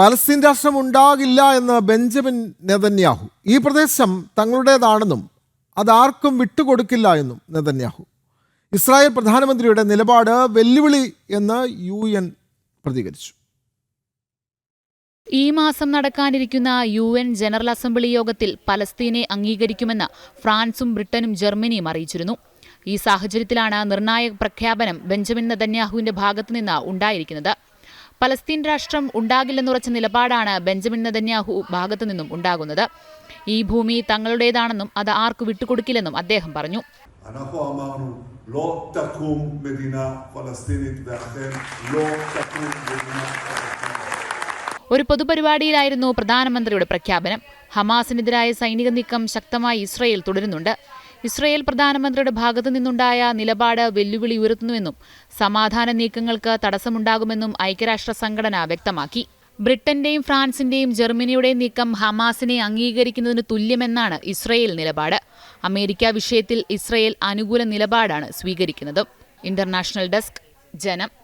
Palestine രാഷ്ട്രം ഉണ്ടാകില്ല എന്ന് ബെഞ്ചമിൻ നെതന്യാഹു. ഈ പ്രദേശം തങ്ങളുടേതാണെന്നും അതാർക്കും വിട്ടുകൊടുക്കില്ല എന്നും നെതന്യാഹു. ഇസ്രായേൽ പ്രധാനമന്ത്രിയുടെ നിലപാട് വെല്ലുവിളി എന്ന് യു എൻ പ്രതികരിച്ചു. ഈ മാസം നടക്കാനിരിക്കുന്ന യു എൻ ജനറൽ അസംബ്ലി യോഗത്തിൽ പലസ്തീനെ അംഗീകരിക്കുമെന്ന് ഫ്രാൻസും ബ്രിട്ടനും ജർമ്മനിയും അറിയിച്ചിരുന്നു. ഈ സാഹചര്യത്തിലാണ് നിർണായക പ്രഖ്യാപനം ബെഞ്ചമിൻ നെതന്യാഹുവിന്റെ ഭാഗത്തുനിന്ന് ഉണ്ടായിരിക്കുന്നത്. പലസ്തീൻ രാഷ്ട്രം ഉണ്ടാകില്ലെന്നുറച്ച നിലപാടാണ് ബെഞ്ചമിൻ നെതന്യാഹു ഭാഗത്തു നിന്നും ഉണ്ടാകുന്നത്. ഈ ഭൂമി തങ്ങളുടേതാണെന്നും അത് ആർക്ക് വിട്ടുകൊടുക്കില്ലെന്നും അദ്ദേഹം പറഞ്ഞു. ഒരു പൊതുപരിപാടിയിലായിരുന്നു പ്രധാനമന്ത്രിയുടെ പ്രഖ്യാപനം. ഹമാസിനെതിരായ സൈനിക നീക്കം ശക്തമായി ഇസ്രയേൽ തുടരുന്നുണ്ട്. ഇസ്രയേൽ പ്രധാനമന്ത്രിയുടെ ഭാഗത്തു നിന്നുണ്ടായ നിലപാട് വെല്ലുവിളി ഉയർത്തുന്നുവെന്നും സമാധാന നീക്കങ്ങൾക്ക് തടസ്സമുണ്ടാകുമെന്നും ഐക്യരാഷ്ട്ര സംഘടന വ്യക്തമാക്കി. ബ്രിട്ടന്റെയും ഫ്രാൻസിന്റെയും ജർമ്മനിയുടെയും നീക്കം ഹമാസിനെ അംഗീകരിക്കുന്നതിന് തുല്യമെന്നാണ് ഇസ്രയേൽ നിലപാട്. അമേരിക്ക വിഷയത്തിൽ ഇസ്രയേൽ അനുകൂല നിലപാടാണ് സ്വീകരിക്കുന്നത്. ഇന്റർനാഷണൽ ഡെസ്ക് ജനം.